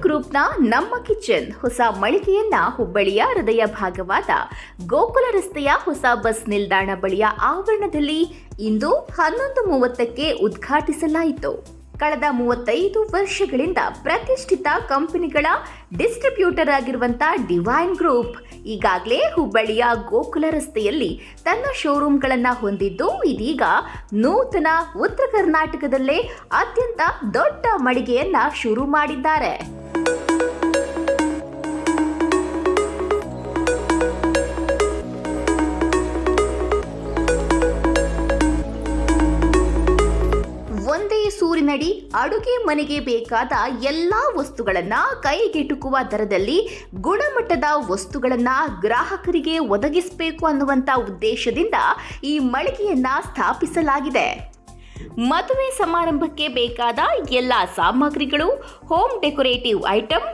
ಗ್ರೂಪ್ನ ನಮ್ಮ ಕಿಚನ್, ಹೊಸ ಮಳಿಗೆಯನ್ನ ಹುಬ್ಬಳ್ಳಿಯ ಹೃದಯ ಭಾಗವಾದ ಗೋಕುಲ ರಸ್ತೆಯ ಹೊಸ ಬಸ್ ನಿಲ್ದಾಣ ಬಳಿಯ ಆವರಣದಲ್ಲಿ ಇಂದು ಹನ್ನೊಂದು ಮೂವತ್ತಕ್ಕೆ ಉದ್ಘಾಟಿಸಲಾಯಿತು. ಕಳೆದ ಮೂವತ್ತೈದು ವರ್ಷಗಳಿಂದ ಪ್ರತಿಷ್ಠಿತ ಕಂಪನಿಗಳ ಡಿಸ್ಟ್ರಿಬ್ಯೂಟರ್ ಆಗಿರುವಂತ ಡಿವೈನ್ ಗ್ರೂಪ್. ಈಗಾಗಲೇ ಹುಬ್ಬಳ್ಳಿಯ ಗೋಕುಲ ರಸ್ತೆಯಲ್ಲಿ ತನ್ನ ಶೋರೂಮ್ಗಳನ್ನು ಹೊಂದಿದ್ದು, ಇದೀಗ ನೂತನ ಉತ್ತರ ಕರ್ನಾಟಕದಲ್ಲೇ ಅತ್ಯಂತ ದೊಡ್ಡ ಮಳಿಗೆಯನ್ನ ಶುರು ಮಾಡಿದ್ದಾರೆ. ಒಂದೇ ಸೂರಿನಡಿ ಅಡುಗೆ ಮನೆಗೆ ಬೇಕಾದ ಎಲ್ಲಾ ವಸ್ತುಗಳನ್ನ ಕೈಗೆಟುಕುವ ದರದಲ್ಲಿ ಗುಣಮಟ್ಟದ ವಸ್ತುಗಳನ್ನ ಗ್ರಾಹಕರಿಗೆ ಒದಗಿಸಬೇಕು ಅನ್ನುವಂತ ಉದ್ದೇಶದಿಂದ ಈ ಮಳಿಗೆಯನ್ನ ಸ್ಥಾಪಿಸಲಾಗಿದೆ. ಮದುವೆ ಸಮಾರಂಭಕ್ಕೆ ಬೇಕಾದ ಎಲ್ಲ ಸಾಮಗ್ರಿಗಳು home decorative item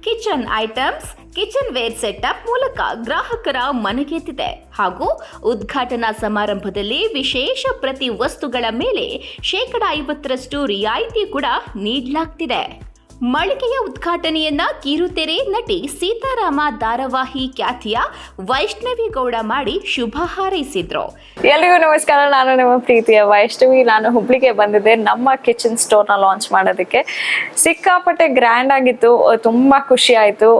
kitchen items, kitchen ware setup ಮೂಲಕ ಗ್ರಾಹಕರ ಮನಗೆತ್ತಿದೆ. ಹಾಗೂ ಉದ್ಘಾಟನಾ ಸಮಾರಂಭದಲ್ಲಿ ವಿಶೇಷ ಪ್ರತಿ ವಸ್ತುಗಳ ಮೇಲೆ ಶೇಕಡ ಐವತ್ತರಷ್ಟು ರಿಯಾಯಿತಿ ಕೂಡ ನೀಡಲಾಗ್ತಿದೆ. ಮಳಿಗೆಯ ಉದ್ಘಾಟನೆಯನ್ನ ಕಿರುತೆರೆ ನಟಿ ಸೀತಾರಾಮ ಧಾರಾವಾಹಿ ಖ್ಯಾತಿಯ ವೈಷ್ಣವಿ ಗೌಡ ಮಾಡಿ ಶುಭ ಹಾರೈಸಿದ್ರು. ಎಲ್ರಿಗೂ ನಮಸ್ಕಾರ, ನಾನು ನಿಮ್ಮ ಪ್ರೀತಿಯ ವೈಷ್ಣವಿ. ನಾನು ಹುಬ್ಳಿಗೆ ಬಂದಿದ್ದೆ, ನಮ್ಮ ಕಿಚನ್ ಸ್ಟೋರ್ನ ಲಾಂಚ್ ಮಾಡೋದಕ್ಕೆ. ಸಿಕ್ಕಾಪಟ್ಟೆ ಗ್ರ್ಯಾಂಡ್ ಆಗಿತ್ತು ತುಂಬಾ ಖುಷಿ ಆಯ್ತು.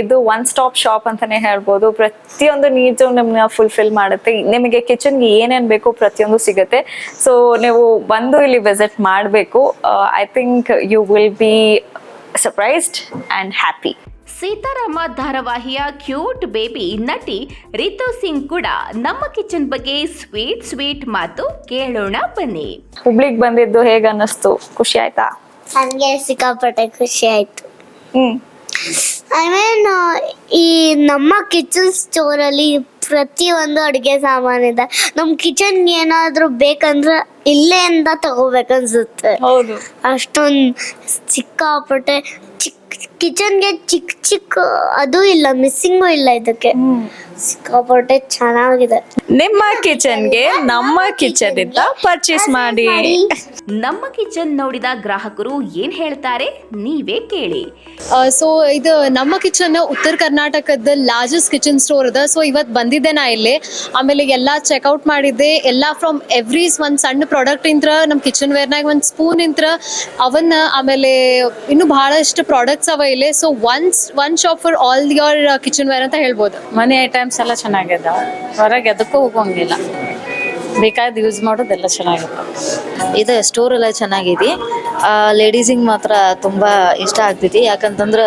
ಇದು ಒನ್ ಸ್ಟಾಪ್ ಶಾಪ್ ಅಂತಾನೆ ಹೇಳ್ಬೋದು. ಪ್ರತಿಯೊಂದು ನೀಡ್ಸು ನಿಮ್ಮನ್ನ ಫುಲ್ಫಿಲ್ ಮಾಡುತ್ತೆ. ನಿಮಗೆ ಕಿಚನ್ಗೆ ಏನೇನ್ ಬೇಕು ಪ್ರತಿಯೊಂದು ಸಿಗುತ್ತೆ. ಸೊ ನೀವು ಬಂದು ಇಲ್ಲಿ ವಿಸಿಟ್ ಮಾಡಬೇಕು. I think you will be surprised and happy Seetharama ಧಾರಾವಾಹಿಯ cute baby ನಟಿ ರಿತು ಸಿಂಗ್ ಕೂಡ ನಮ್ಮ ಕಿಚನ್ ಬಗ್ಗೆ ಸ್ವೀಟ್ ಸ್ವೀಟ್ ಮಾತು ಕೇಳೋಣ ಬನ್ನಿ. ಹುಬ್ಳಿಗೆ ಬಂದಿದ್ದು ಹೇಗೆ ಅನ್ನಿಸ್ತು? ಖುಷಿ ಆಯ್ತಾ? ನನಗೆ ಸಿಕ್ಕಾಪಟ್ಟೆ ಖುಷಿ ಆಯ್ತು. ಹ್ಮ್. ಐ ಮೀನ್ ಈ ನಮ್ಮ ಕಿಚನ್ ಸ್ಟೋರ್ ಸ್ಟೋರಲ್ಲಿ ಪ್ರತಿಯೊಂದು ಅಡುಗೆ ಸಾಮಾನಿದೆ ನಮ್ಮ ಕಿಚನ್ ಏನಾದರೂ ಬೇಕಂದ್ರೆ ಇಲ್ಲೇ ಇಂದ ತಗೋಬೇಕನ್ಸುತ್ತೆ. ಹೌದು. ಅಷ್ಟೊಂದು ಸಿಕ್ಕಾಪಟ್ಟೆ ಚಿಕ್ಕ ಕಿಚನ್ಗೆ ಚಿಕ್ಕ ಚಿಕ್ಕ ಅದು ಇಲ್ಲ ಮಿಸ್ಸಿಂಗು ಇಲ್ಲ ಇದಕ್ಕೆ. ಸಿಕ್ಕಾಪಟ್ಟೆ ಚೆನ್ನಾಗಿದೆ. ನಿಮ್ಮ ಕಿಚನ್ಗೆ ನಮ್ಮ ಕಿಚನ್ ಇಂದ ಪರ್ಚೇಸ್ ಮಾಡಿ. ನಮ್ಮ ಕಿಚನ್ ನೋಡಿದ ಗ್ರಾಹಕರು ಏನ್ ಹೇಳ್ತಾರೆ ನೀವೇ ಕೇಳಿ. ಸೊ ಇದು ನಮ್ಮ ಕಿಚನ್ ಉತ್ತರ ಕರ್ನಾಟಕದ ಲಾರ್ಜೆಸ್ಟ್ ಕಿಚನ್ ಸ್ಟೋರ್ ಅದ. ಸೊ ಇವತ್ತು ಬಂದಿದ್ದೆ ನಾ ಇಲ್ಲಿ. ಆಮೇಲೆ ಎಲ್ಲ ಚೆಕ್ಔಟ್ ಮಾಡಿದ್ದೆ. ಎಲ್ಲ ಫ್ರಮ್ ಎವ್ರಿ ಒಂದು ಸಣ್ಣ ಪ್ರಾಡಕ್ಟ್ ಇಂತ್ರ ನಮ್ಮ ಕಿಚನ್ ವೇರ್ನಾಗ ಒಂದು ಸ್ಪೂನ್ ಇಂತ್ರ ಅವನ್ನ ಆಮೇಲೆ ಇನ್ನು ಬಹಳಷ್ಟು ಪ್ರಾಡಕ್ಟ್ಸ್ ಅವ ಇಲ್ಲಿ. So once one shop for all your kitchen ware ಅಂತ ಹೇಳ್ಬೋದು. ಮನೆ ಐಟಮ್ಸ್ ಎಲ್ಲ ಚೆನ್ನಾಗಿದೆ. ಹೊರಗೆ ಅದಕ್ಕೂ ಹೋಗಂಗಿಲ್ಲ. ಬೇಕಾದ ಯೂಸ್ ಮಾಡೋದೆಲ್ಲ ಚೆನ್ನಾಗಿದೆ ಇದು ಸ್ಟೋರ್ ಎಲ್ಲ ಚೆನ್ನಾಗಿದೆ. ಲೇಡೀಸಿಗೆ ಮಾತ್ರ ತುಂಬ ಇಷ್ಟ ಆಗ್ತೈತಿ ಯಾಕಂತಂದ್ರೆ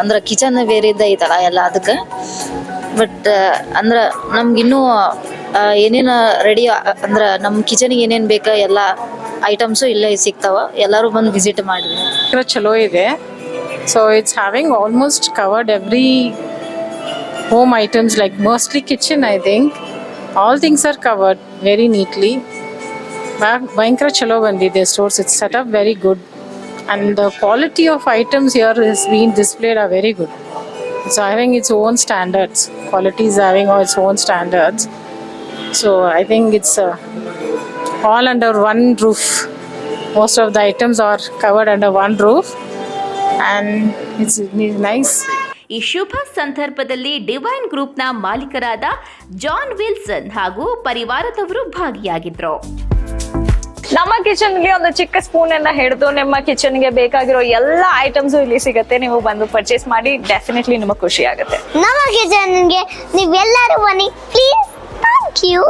ಅಂದ್ರೆ ಕಿಚನ್ ಬೇರೆ ಇದ್ದ ಐತಲ್ಲ ಎಲ್ಲ ಅದಕ್ಕೆ. ಬಟ್ ಅಂದ್ರೆ ನಮ್ಗಿನ್ನೂ ಏನೇನು ರೆಡಿ ಅಂದ್ರೆ ನಮ್ಮ ಕಿಚನ್ಗೆ ಏನೇನು ಬೇಕಾ ಎಲ್ಲ ಐಟಮ್ಸು ಇಲ್ಲೇ ಸಿಗ್ತಾವ. ಎಲ್ಲರೂ ಬಂದು ವಿಸಿಟ್ ಮಾಡಿ. ಇರೋ ಚಲೋ ಇದೆ. So it's having almost covered every home items like mostly kitchen I think. All things are covered very neatly. Bhayankara chalo bandi their stores. It's set up very good. And the quality of items here is being displayed are very good. It's having its own standards. Quality is having its own standards. So I think it's uh, all under one roof. Most of the items are covered under one roof. And it's nice. ಈ ಶುಭ ಸಂದರ್ಭದಲ್ಲಿ divine ಗ್ರೂಪ್ನ ಮಾಲೀಕರಾದ John Wilson ಹಾಗೂ ಪರಿವಾರದವರು ಭಾಗಿಯಾಗಿದ್ರು. ನಮ್ಮ ಕಿಚನ್ಗೆ ಒಂದು ಚಿಕ್ಕ spoon ಅನ್ನ ಹಿಡಿದು ನಿಮ್ಮ ಕಿಚನ್ಗೆ ಬೇಕಾಗಿರೋ ಎಲ್ಲ ಐಟಮ್ಸ್ ಇಲ್ಲಿ ಸಿಗುತ್ತೆ. ನೀವು ಬಂದು ಪರ್ಚೇಸ್ ಮಾಡಿ ಡೆಫಿನೆಟ್ಲಿ ನಿಮಗೆ ಖುಷಿ ಆಗುತ್ತೆ. ನಮ್ಮ ಕಿಚನ್ಗೆ ನೀವೆಲ್ಲರೂ ಬನ್ನಿ. Please thank you